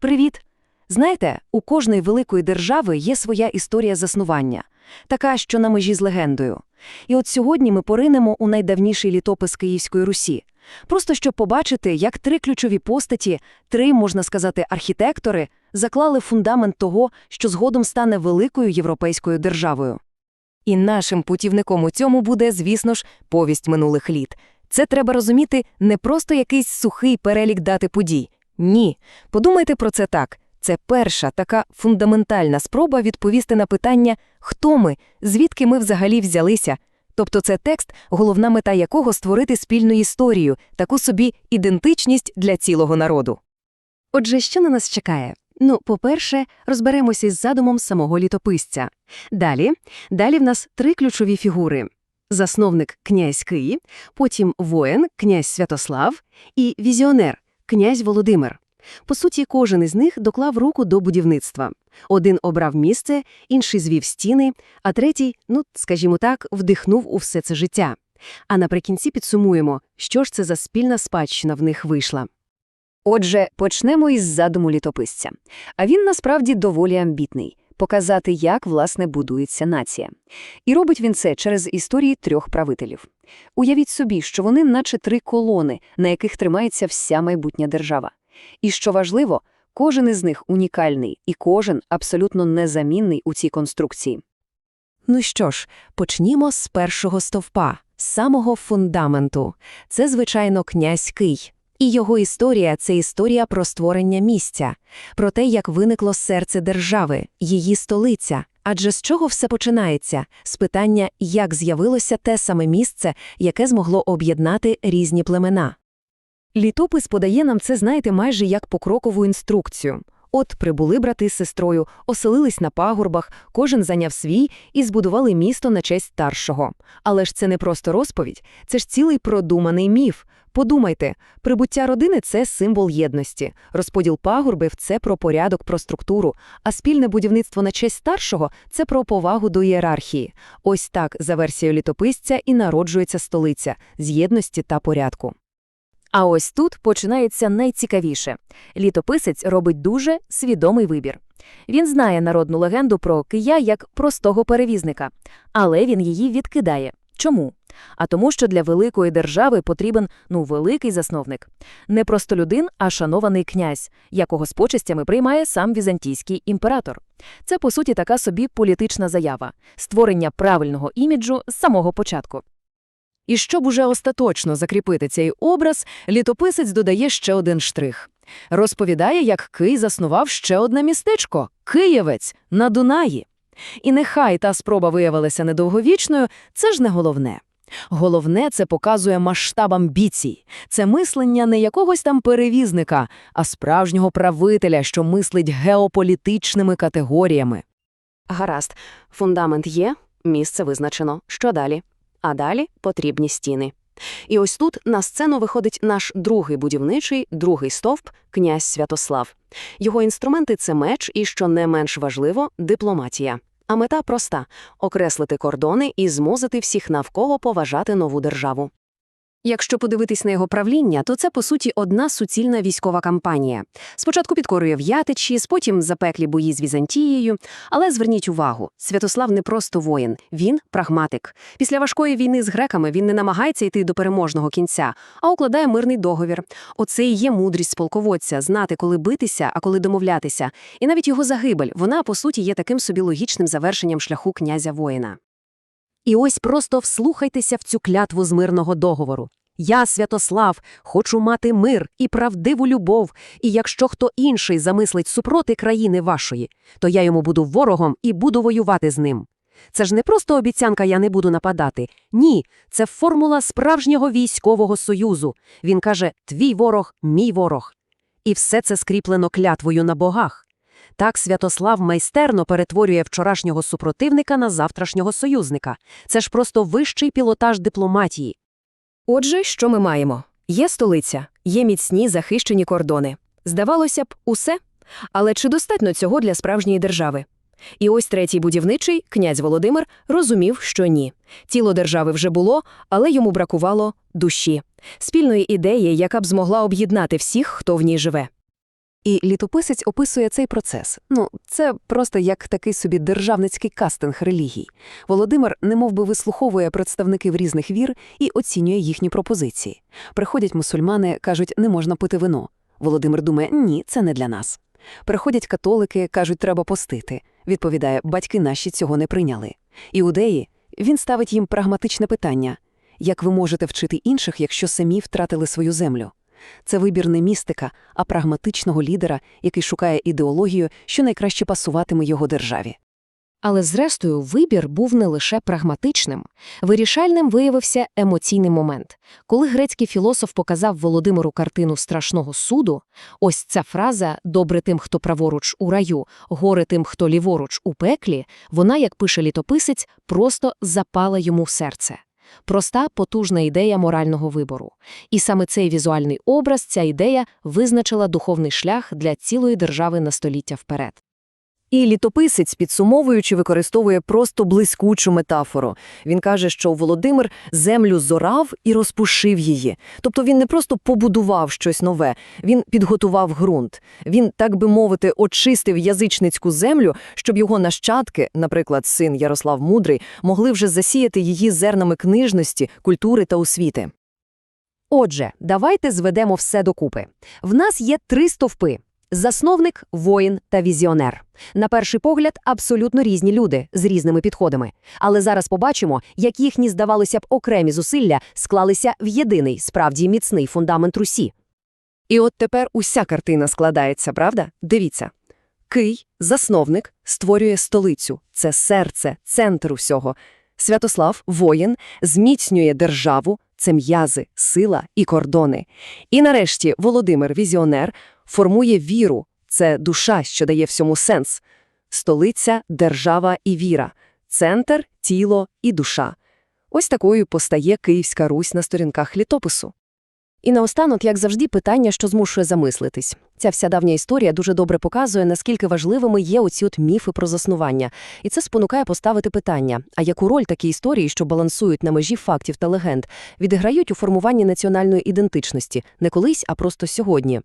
Привіт! Знаєте, у кожної великої держави є своя історія заснування, така, що на межі з легендою. І от сьогодні ми поринемо у найдавніший літопис Київської Русі. Просто щоб побачити, як три ключові постаті, три, можна сказати, архітектори, заклали фундамент того, що згодом стане великою європейською державою. І нашим путівником у цьому буде, звісно ж, повість минулих літ. Це треба розуміти не просто якийсь сухий перелік дати подій. Ні. Подумайте про це так. Це перша така фундаментальна спроба відповісти на питання «Хто ми?», звідки ми взагалі взялися. Тобто це текст, головна мета якого створити спільну історію, таку собі ідентичність для цілого народу. Отже, що на нас чекає? Ну, по-перше, розберемося із задумом самого літописця. Далі, далі в нас три ключові фігури. Засновник князь Київ, потім воїн, князь Святослав і візіонер, князь Володимир. По суті, кожен із них доклав руку до будівництва. Один обрав місце, інший звів стіни, а третій, ну, скажімо так, вдихнув у все це життя. А наприкінці підсумуємо, що ж це за спільна спадщина в них вийшла. Отже, почнемо із задуму літописця. А він насправді доволі амбітний – показати, як, власне, будується нація. І робить він це через історії трьох правителів. Уявіть собі, що вони наче три колони, на яких тримається вся майбутня держава. І що важливо, кожен із них унікальний, і кожен абсолютно незамінний у цій конструкції. Ну що ж, почнімо з першого стовпа, самого фундаменту. Це, звичайно, князь Кий. І його історія – це історія про створення місця, про те, як виникло серце держави, її столиця. Адже з чого все починається? З питання, як з'явилося те саме місце, яке змогло об'єднати різні племена. Літопис подає нам це, знаєте, майже як покрокову інструкцію. От прибули брати з сестрою, оселились на пагорбах, кожен зайняв свій і збудували місто на честь старшого. Але ж це не просто розповідь, це ж цілий продуманий міф. Подумайте, прибуття родини це символ єдності, розподіл пагорбів це про порядок, про структуру, а спільне будівництво на честь старшого це про повагу до ієрархії. Ось так, за версією літописця, і народжується столиця з єдності та порядку. А ось тут починається найцікавіше. Літописець робить дуже свідомий вибір. Він знає народну легенду про Кия як простого перевізника, але він її відкидає. Чому? А тому, що для великої держави потрібен ну великий засновник. Не просто людин, а шанований князь, якого з почестями приймає сам візантійський імператор. Це, по суті, така собі політична заява, створення правильного іміджу з самого початку. І щоб уже остаточно закріпити цей образ, літописець додає ще один штрих. Розповідає, як Кий заснував ще одне містечко – Києвець на Дунаї. І нехай та спроба виявилася недовговічною, це ж не головне. Головне, це показує масштаб амбіцій. Це мислення не якогось там перевізника, а справжнього правителя, що мислить геополітичними категоріями. Гаразд, фундамент є, місце визначено. Що далі? А далі потрібні стіни. І ось тут на сцену виходить наш другий будівничий, другий стовп – князь Святослав. Його інструменти – це меч і, що не менш важливо, дипломатія. А мета проста – окреслити кордони і змусити всіх навколо поважати нову державу. Якщо подивитись на його правління, то це, по суті, одна суцільна військова кампанія. Спочатку підкорює В'ятичі, потім запеклі бої з Візантією. Але зверніть увагу, Святослав не просто воїн, він – прагматик. Після важкої війни з греками він не намагається йти до переможного кінця, а укладає мирний договір. Оце і є мудрість полководця – знати, коли битися, а коли домовлятися. І навіть його загибель, вона, по суті, є таким собі логічним завершенням шляху князя-воїна. І ось просто вслухайтеся в цю клятву з мирного договору. Я, Святослав, хочу мати мир і правдиву любов, і якщо хто інший замислить супроти країни вашої, то я йому буду ворогом і буду воювати з ним. Це ж не просто обіцянка я не буду нападати. Ні, це формула справжнього військового союзу. Він каже твій ворог, мій ворог. І все це скріплено клятвою на богах. Так Святослав майстерно перетворює вчорашнього супротивника на завтрашнього союзника. Це ж просто вищий пілотаж дипломатії. Отже, що ми маємо? Є столиця, є міцні захищені кордони. Здавалося б, усе. Але чи достатньо цього для справжньої держави? І ось третій будівничий, князь Володимир, розумів, що ні. Тіло держави вже було, але йому бракувало душі, спільної ідеї, яка б змогла об'єднати всіх, хто в ній живе. І літописець описує цей процес. Ну, це просто як такий собі державницький кастинг релігій. Володимир немовби вислуховує представників різних вір і оцінює їхні пропозиції. Приходять мусульмани, кажуть, не можна пити вино. Володимир думає, ні, це не для нас. Приходять католики, кажуть, треба постити. Відповідає, батьки наші цього не прийняли. Іудеї, він ставить їм прагматичне питання. Як ви можете вчити інших, якщо самі втратили свою землю? Це вибір не містика, а прагматичного лідера, який шукає ідеологію, що найкраще пасуватиме його державі. Але зрештою вибір був не лише прагматичним. Вирішальним виявився емоційний момент. Коли грецький філософ показав Володимиру картину страшного суду, ось ця фраза «добре тим, хто праворуч у раю, горе тим, хто ліворуч у пеклі», вона, як пише літописець, просто запала йому в серце. Проста, потужна ідея морального вибору. І саме цей візуальний образ, ця ідея визначила духовний шлях для цілої держави на століття вперед. І літописець, підсумовуючи, використовує просто блискучу метафору. Він каже, що Володимир землю зорав і розпушив її. Тобто він не просто побудував щось нове, він підготував ґрунт. Він, так би мовити, очистив язичницьку землю, щоб його нащадки, наприклад, син Ярослав Мудрий, могли вже засіяти її зернами книжності, культури та освіти. Отже, давайте зведемо все докупи. В нас є три стовпи – засновник, воїн та візіонер. На перший погляд, абсолютно різні люди з різними підходами. Але зараз побачимо, як їхні, здавалося б, окремі зусилля склалися в єдиний, справді міцний фундамент Русі. І от тепер уся картина складається, правда? Дивіться. Кий, засновник, створює столицю. Це серце, центр усього. Святослав, воїн, зміцнює державу, це м'язи, сила і кордони. І нарешті Володимир, візіонер, формує віру, це душа, що дає всьому сенс. Столиця, держава і віра. Центр, тіло і душа. Ось такою постає Київська Русь на сторінках літопису. І наостанок, як завжди, питання, що змушує замислитись. Ця вся давня історія дуже добре показує, наскільки важливими є оці от міфи про заснування. І це спонукає поставити питання, а яку роль такі історії, що балансують на межі фактів та легенд, відіграють у формуванні національної ідентичності не колись, а просто сьогодні.